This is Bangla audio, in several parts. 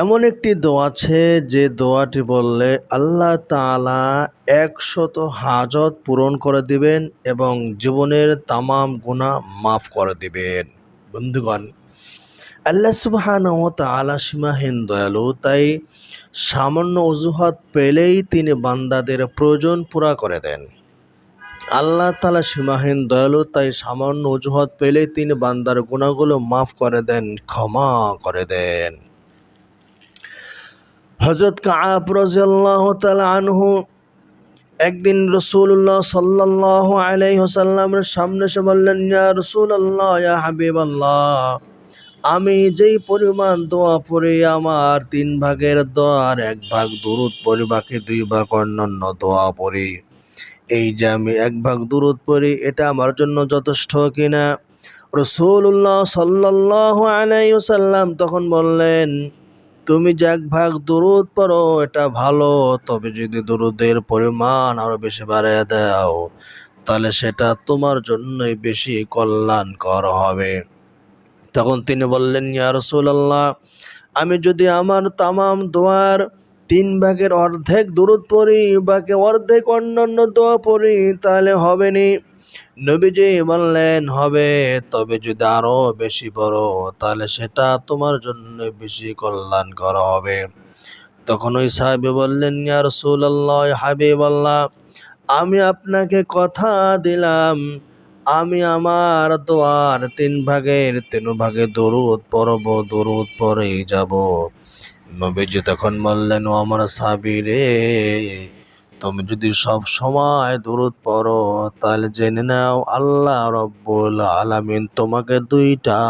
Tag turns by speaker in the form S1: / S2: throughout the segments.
S1: এমন একটি দোয়া আছে যে দোয়াটি বললে আল্লাহ তাআলা একশত হাজত পূরণ করে দিবেন এবং জীবনের তামাম গুণা মাফ করে দিবেন। বন্ধুগণ, আল্লাহ সুবহানাহু ওয়া তাআলা সীমাহীন দয়ালু, তাই সামান্য অজুহাত পেলেই তিনি বান্দাদের প্রয়োজন পুরা করে দেন। আল্লাহ তালা সীমাহীন দয়ালু, তাই সামান্য অজুহাত পেলেই তিনি বান্দার গুণাগুলো মাফ করে দেন, ক্ষমা করে দেন। হজরত কাব রাজিয়াল্লাহু আনহু একদিন রসুল্লাহ সাল্লাহ আলাইসাল্লামের সামনে এসে বললেন, ইয়া রসুল্লাহ ইয়া হাবিবাল্লাহ, আমি যেই পরিমাণ দোয়া পড়ি, আমার তিন ভাগের দোয়ার এক ভাগ দূরত পড়ি, বাকি দুই ভাগ অন্যান্য দোয়া পড়ি। এই যে আমি এক ভাগ দূরত পড়ি, এটা আমার জন্য যথেষ্ট কিনা? রসুল্লাহ সাল্লাহ আলাইসাল্লাম তখন বললেন তুমি যে এক ভাগ দরুদ পড়ো, এটা ভালো। তবে যদি দরুদের পরিমাণ আরও বেশি বাড়িয়ে দাও, তাহলে সেটা তোমার জন্যই বেশি কল্যাণকর হবে। তখন তিনি বললেন, ইয়া রাসূলুল্লাহ, আমি যদি আমার তামাম দোয়ার তিন ভাগের অর্ধেক দূরত পড়ি, বাকি অর্ধেক অন্যান্য দোয়া পড়ি, তাহলে হবে নি? নবীজি বললেন, হবে, তবে যদি আরও বেশি পড়ো, তাহলে সেটা তোমার জন্য বেশি কল্যাণকর হবে। তখন ওই সাহেব বললেন, ইয়া রাসূলুল্লাহ, হাবিবাল্লাহ, আমি আপনাকে কথা দিলাম। আমি আমার দোয়ার তিন ভাগের তিন ভাগে দরুদ পড়ব, দরুদ পরেই যাব। নবীজি তখন বললেন, ও আমার সাবি রে তুমি যদি সব সময় দরুদ পড়ো, তাহলে জেনে নাও আল্লাহ রব্বুল আলামিন তোমাকে দুইটা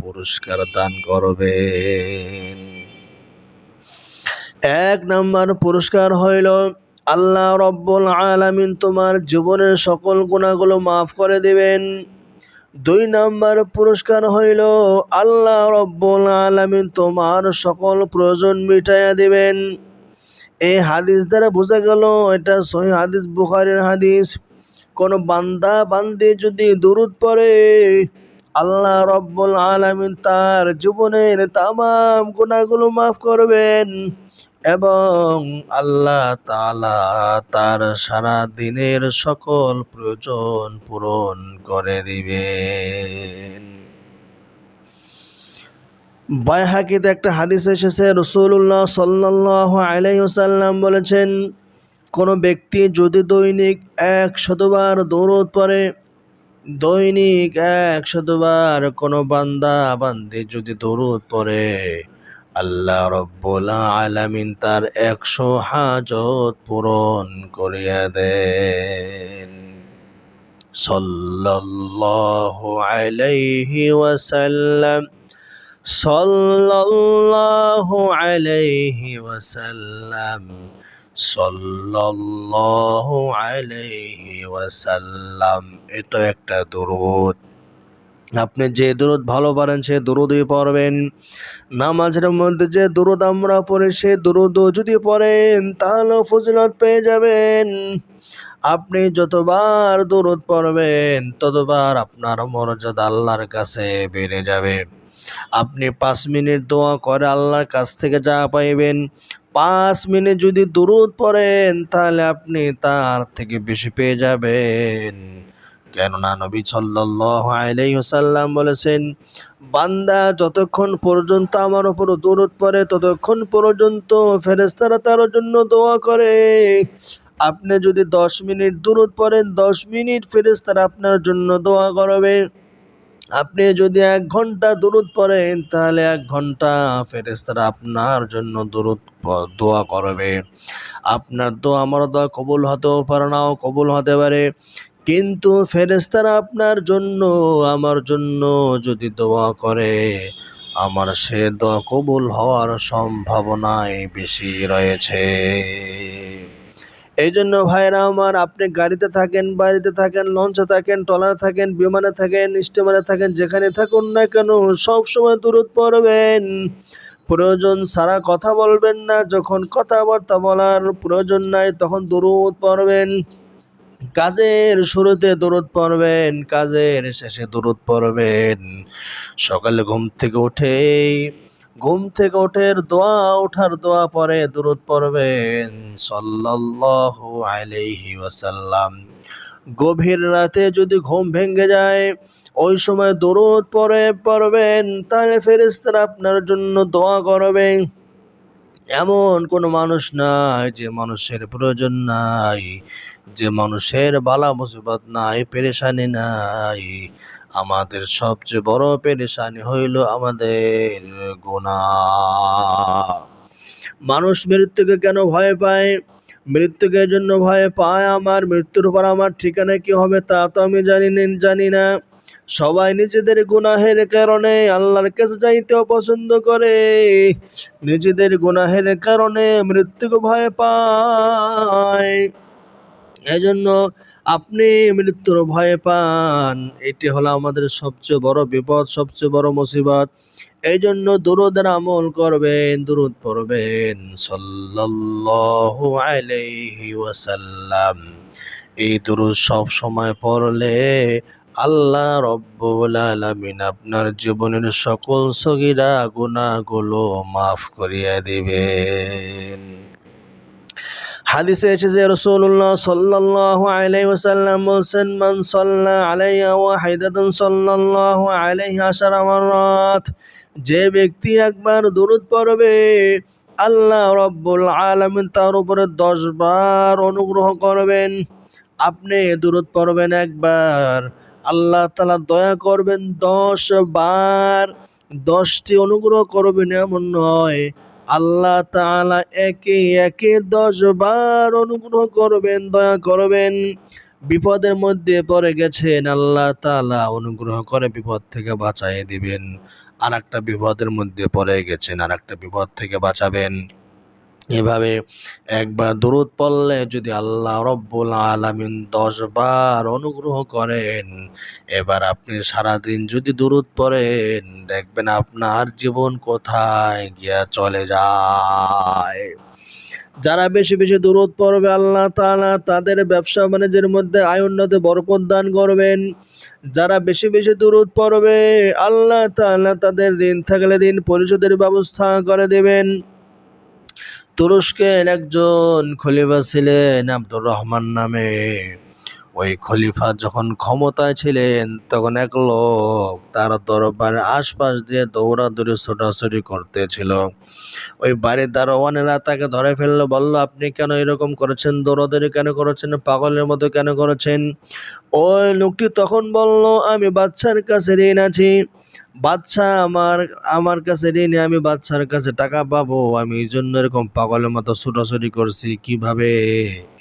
S1: পুরস্কার দান করবেন। এক নাম্বার পুরস্কার হইল, আল্লাহ রব্বুল আলামিন তোমার জীবনের সকল গুণাগুলো মাফ করে দিবেন। দুই নাম্বার পুরস্কার হইল, আল্লাহ রব্বুল আলামিন তোমার সকল প্রয়োজন মিটাইয়া দিবেন। এই হাদিস দ্বারা বোঝা গেল, এটা সহি হাদিস, বুখারের হাদিস। কোন বান্দা, বান্দি যদি দূরত পড়ে, আল্লাহ রব্বুল আলামিন তার জীবনের তামাম গুণাগুলো মাফ করবেন এবং আল্লাহ তালা তার সারা দিনের সকল প্রয়োজন পূরণ করে দিবেন। বাইহাকিতে একটা হাদিস এসেছে রসুল্লাহ সাল্লাহ আলাইসাল্লাম বলেছেন, কোনো ব্যক্তি যদি দৈনিক এক শতবার দৌড়ত পরে দৈনিক এক শতবার কোনো বান্দা বান্দি যদি দৌড়ত পরে আল্লাহ রব্বুল আলামিন তার একশো হাজত পূরণ করিয়া দেন। সাল্লাল্লাহু আলাইহি ওয়াসাল্লাম সাল্লাল্লাহু আলাইহি ওয়াসাল্লাম, সাল্লাল্লাহু আলাইহি ওয়াসাল্লাম। এটা একটা দরুদ। আপনি যে দরুদ ভালো পারেন সে দরুদই পড়বেন। নামাজের মধ্যে যে দরুদ আমরা পড়ে, সে দরুদও যদি পড়েন তাহলে ফজিলত পেয়ে যাবেন। আপনি যতবার দরুদ পড়বেন, ততবার আপনার মর্যাদা আল্লাহর কাছে বেড়ে যাবে। আপনি পাঁচ মিনিট দোয়া করে আল্লাহর কাছ থেকে যা পাইবেন। পাঁচ মিনিট যদি দরুদ পড়েন, তাহলে আপনি তার থেকে বেশি পেয়ে যাবেন। কেননা নবী সাল্লাল্লাহু আলাইহি ওয়াসাল্লাম বলেছেন, বান্দা যতক্ষণ পর্যন্ত আমার ওপর দরুদ পড়ে, ততক্ষণ পর্যন্ত ফেরেস্তারা তার জন্য দোয়া করে। আপনি যদি দশ মিনিট দূরত পড়েন, দশ মিনিট ফেরেস্তারা আপনার জন্য দোয়া করবে। আপনি যদি এক ঘণ্টা দূরত পড়েন, তাহলে এক ঘণ্টা ফেরেশতারা আপনার জন্য দূরত দোয়া করবে। আপনার দোয়া আমার দোয়া কবুল হতেও পারে নাও, কবুল হতে পারে। কিন্তু ফেরেশতারা আপনার জন্য, আমার জন্য যদি দোয়া করে, আমার সে দোয়া কবুল হওয়ার সম্ভাবনাই বেশি রয়েছে। এই জন্য ভাইরা আমার, আপনি গাড়িতে থাকেন, বাড়িতে থাকেন, লঞ্চে থাকেন, ট্রলারে থাকেন, বিমানে থাকেন স্টিমারে থাকেন, যেখানে থাকুন না কেন সব সময় দূরত পড়বেন। প্রয়োজন সারা কথা বলবেন না, যখন কথাবার্তা বলার প্রয়োজন নাই, তখন দূরত পড়বেন। কাজের শুরুতে দূরত পড়বেন, কাজের শেষে দূরত পড়বেন। সকালে ঘুম থেকে উঠেই ঘুম থেকে ওঠের দোয়া, ওঠার দোয়া পরে দূরত পড়বেন। আলাইহি ওয়াসাল্লাম। গভীর রাতে যদি ঘুম ভেঙে যায়, ওই সময় দরুদ পরে পড়বেন। তাহলে ফেরেশতারা আপনার জন্য দোয়া করবেন। এমন কোনো মানুষ নাই, যে মানুষের প্রয়োজন নাই, যে মানুষের বালা মুসিবত নাই, পেরেশানি নাই। আমাদের সবচেয়ে বড় পেরেশানি হইল আমাদের গোনা মানুষ মৃত্যুকে কেন ভয় পায়? মৃত্যুকে জন্য ভয় পায় আমার, মৃত্যুর পর আমার ঠিকানা কি হবে তা তো আমি জানি জানি না। সবাই নিজেদের গুনাহের কারণে আল্লাহর কাছে যাইতে পছন্দ করে। নিজেদের গুনাহের কারণে মৃত্যুকে ভয় পায়। এজন্য আপনি মৃত্যুর ভয় পান। এটি হলো আমাদের সবচেয়ে বড় বিপদ, সবচেয়ে বড় মুসিবত। এই জন্য দুরুদের আমল করবেন, দুরুদ পড়বেন। সাল্লাল্লাহু এই দুরুদ সব সময় পড়লে আল্লাহ রব্বুল আলামিন আপনার জীবনের সকল সগীরা গুনাহগুলো মাফ করিয়া দিবেন। হাদিসে এসেছে রসুল্লাহ সাল্লাল্লাহু আলাইহি ওয়াসাল্লাম বলছেন, মান সাল্লা আলাইয়া ওয়াহিদাতান সাল্লাল্লাহু আলাইহি আশারা মাররাত। যে ব্যক্তি একবার দূরত পড়বে, আল্লাহ রব্বুল আলামিন তার উপরে দশ বার অনুগ্রহ করবেন। আপনি দূরত পড়বেন একবার। আল্লাহ তালা দয়া করবেন দশ বার দশটি অনুগ্রহ করবেন এমন নয়। আল্লাহ তাআলা একে একে দশ বার অনুগ্রহ করবেন, দয়া করবেন। বিপদের মধ্যে পড়ে গেছেন, আল্লাহ তালা অনুগ্রহ করে বিপদ থেকে বাঁচাই দিবেন। আর একটা বিপদের মধ্যে পড়ে গেছেন আর একটা বিপদ থেকে বাঁচাবেন। এভাবে একবার দরুদ পড়লে যদি আল্লাহ রব্বুল আলামিন দশ বার অনুগ্রহ করেন, এবার আপনি সারাদিন যদি দরুদ পড়েন, দেখবেন আপনার জীবন কোথায় গিয়া চলে যায়। যারা বেশি বেশি দূরত পড়বে, আল্লাহ তাআলা তাদের ব্যবসা বাণিজ্যের মধ্যে আয় উন্নতি বরকত দান করবেন। যারা বেশি বেশি দূরত পড়বে, আল্লাহ তাআলা তাদের ঋণ থাকলে ঋণ পরিশোধের ব্যবস্থা করে দেবেন। তুরস্কের একজন খলিফা ছিলেন আব্দুর রহমান নামে। ওই খলিফা যখন ক্ষমতায় ছিলেন, তখন এক লোক তার দরবারের আশপাশ দিয়ে দৌড়াদৌড়ি, ছোটাছুটি করতেছিল। ওই বাড়ির দারোয়ানেরা তাকে ধরে ফেলল, বলল, আপনি কেন এরকম করেছেন? দৌড়াদৌড়ি কেন করেছেন? পাগলের মতো কেন করেছেন? ওই লোকটি তখন বলল, আমি বাচ্চার কাছে ঋণ আছি। বাচ্চা আমার আমার কাছে ঋণে, আমি বাচ্চার কাছে টাকা পাবো। আমি এই জন্য এরকম পাগলের মতো ছোটাছুটি করছি। কীভাবে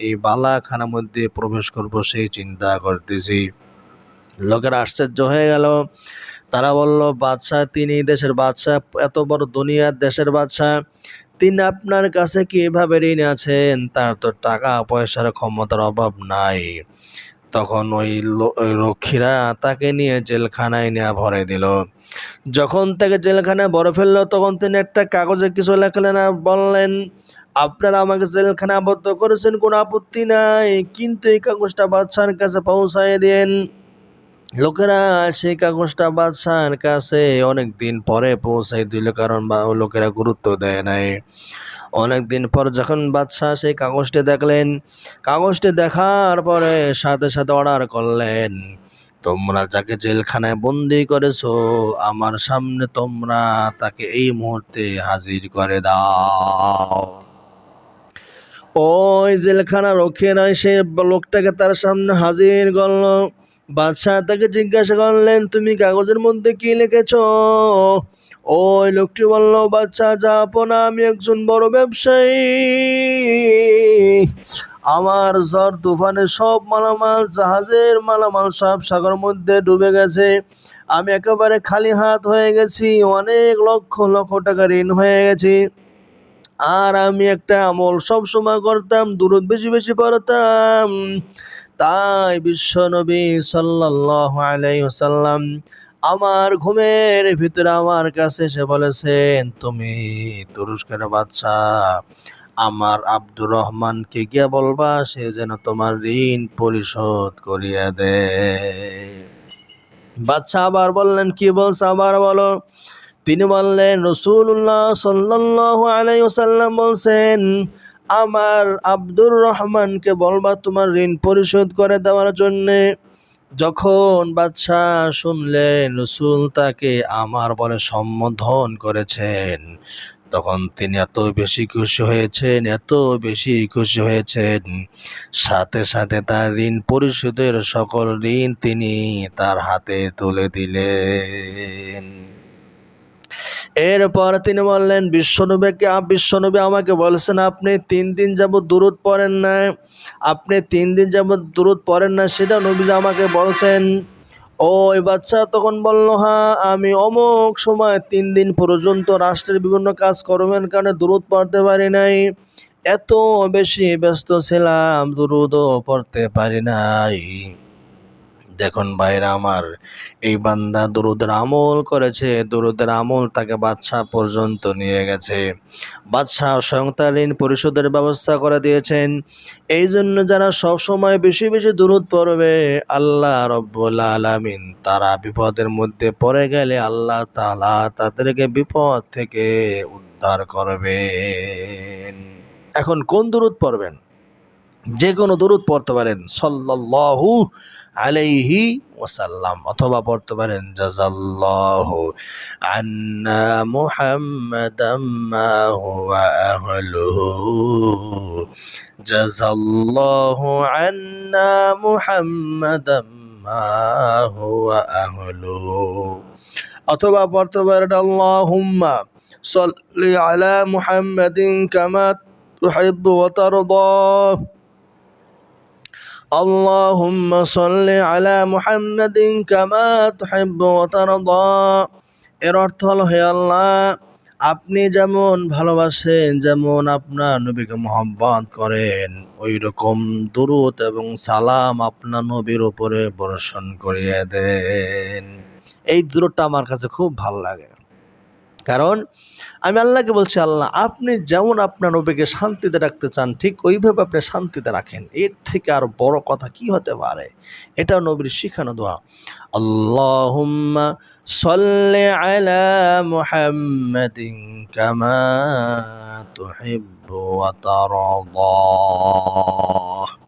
S1: এই বালাখানার মধ্যে প্রবেশ করব সেই চিন্তা করতেছি। লোকেরা আশ্চর্য হয়ে গেল। তারা বলল, বাদশাহ, তিনি দেশের বাদশাহ, এত বড় দুনিয়ার দেশের বাদশাহ। তিনি আপনার কাছে কীভাবে ঋণ আছেন? তার তো টাকা পয়সার ক্ষমতার অভাব নাই। তখন ওই রক্ষীরা তাকে নিয়ে জেলখানায় নিয়ে ভরে দিল। যখন তাকে জেলখানায় ভরে ফেলল, তখন তিনি একটা কাগজে কিছু লেখলেন আর বললেন, আপনারা আমাকে জেলখানা আবদ্ধ করেছেন, কোনো আপত্তি নাই। কিন্তু এই কাগজটা বাদশার কাছে পৌঁছায় দেন। লোকেরা সেই কাগজটা বাদশার কাছে অনেক দিন পরে পৌঁছাই দিল, কারণ বা, লোকেরা গুরুত্ব দেয় নাই। অনেক দিন পর যখন বাদশাহ সেই কাগজটি দেখলেন, কাগজটি দেখার পরে সাথে সাথে অর্ডার করলেন, তোমরা যাকে জেলখানায় বন্দি করেছ, আমার সামনে তোমরা তাকে এই মুহূর্তে হাজির করে দাও। ওই জেলখানা রক্ষে নয়, সে লোকটাকে তার সামনে হাজির করল। বাদশাহ তাকে জিজ্ঞাসা করলেন, তুমি কাগজের মধ্যে কি লিখেছ? ওই লোকটি বলল, বাচ্চা যাপনা আমি একজন বড় ব্যবসায়ী। আমার ঝড় তুফানে সব মালামাল, জাহাজের মালামাল সব সাগর মধ্যে ডুবে গেছে। আমি একেবারে খালি হাত হয়ে গেছি, অনেক লক্ষ লক্ষ টাকা ঋণ হয়ে গেছি। আর আমি একটা আমল সব সময় করতাম দূরত বেশি বেশি পড়তাম। তাই বিশ্ব নবী সাল্লাল্লাহু আলাইহি ওয়াসাল্লাম আমার ঘুমের ভিতরে আমার কাছে এসে বলেছেন, তুমি তুরস্কের বাচ্চা আমার আব্দুর রহমানকে গিয়ে বলবা, সে যেন তোমার ঋণ পরিশোধ করিয়া দে। বাচ্চা আবার বললেন, কি বলছে আবার বলো? তিনি বললেন রসুল্লাহ সাল্লাহ আলাইসাল্লাম বলছেন, আমার আব্দুর রহমানকে বলবা তোমার ঋণ পরিশোধ করে দেওয়ার জন্যে। যখন বাদশাহ শুনলেন, রসুল তাকে আমার বলে সম্বোধন করেছেন, তখন তিনি এত বেশি খুশি হয়েছেন, এত বেশি খুশি হয়েছেন। সাথে সাথে তার ঋণ পরিশোধের সকল ঋণ তিনি তার হাতে তুলে দিলেন। এরপর তিনি বললেন, বিশ্বনবীকে, বিশ্বনবী আমাকে বলছেন, আপনি তিন দিন যাবৎ দূরত পড়েন না। আপনি তিন দিন যাবৎ দূরত পড়েন না, সেটা নবী আমাকে বলছেন। ওই বাচ্চা তখন বলল হ্যাঁ আমি অমুক সময় তিন দিন পর্যন্ত রাষ্ট্রের বিভিন্ন কাজ কর্মের কারণে দূরত পড়তে পারি নাই। এত বেশি ব্যস্ত ছিলাম, দুরুদও পড়তে পারি নাই। দেখুন ভাইরা আমার, এই বান্দা দরুদের আমল করেছে দরুদের আমল তাকে বাদশাহ পর্যন্ত নিয়ে গেছে। বাদশাহ স্বয়ং তার ঋণ পরিশোধের ব্যবস্থা করে দিয়েছেন। এই জন্য যারা সবসময় বেশি বেশি দূরত পড়বে, আল্লাহ রব্বুল আলামিন তারা বিপদের মধ্যে পড়ে গেলে আল্লাহ তালা তাদেরকে বিপদ থেকে উদ্ধার করবেন। এখন কোন দূরত পড়বেন? যে কোনো দূরত পড়তে পারেন। সল্লাল্লাহু আলাইহি ওয়াসাল্লাম, অথবা পড়তে পারেন জাজাল্লাহু আন্না মুহাম্মাদাম মা হুয়া আহলুহু জাজাল্লাহু আন্না হুয়া আহলুহু অথবা পড়তে পারেন, আল্লাহুম্মা আলা মুহাম্মাদিন কামা তুহিব্বু ওয়া তারদা اللهم صل على محمد كما تحب وترضى এর অর্থ হলো হে আল্লাহ আপনি যেমন ভালোবাসেন যেমন আপনার নবীকে মোহাম্মত করেন ওই রকম দুরুদ এবং সালাম আপনার নবীর উপরে বর্ষণ করিয়ে দেন এই দূরটা আমার কাছে খুব ভাল লাগে কারণ আমি আল্লাহকে বলছি, আল্লাহ, আপনি যেমন আপনার নবীকে শান্তিতে রাখতে চান, ঠিক ওইভাবে আপনি শান্তিতে রাখেন। এর থেকে আর বড় কথা কি হতে পারে? এটা নবীর শিখানো দোয়া। আল্লাহুম্মা সাল্লি